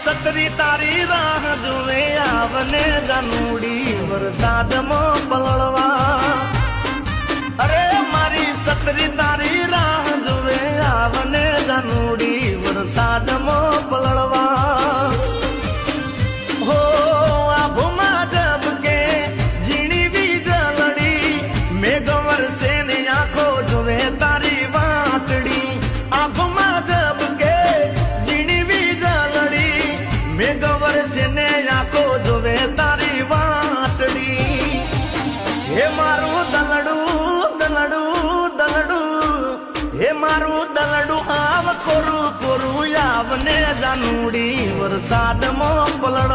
સતરી તારી રાહ જુએ આવને જાનુડી વરસાદમાં પલળવા અરે મારી સતરી તારી રાહ જુએ આવને જાનુડી મેઘ સેને આખો જોવે તારી વાટડી હે મારું દલડું દલડું દલડું. હે મારું દલડું આવ કોરું કોરું આવને જાનુડી વરસાદમાં પલળવા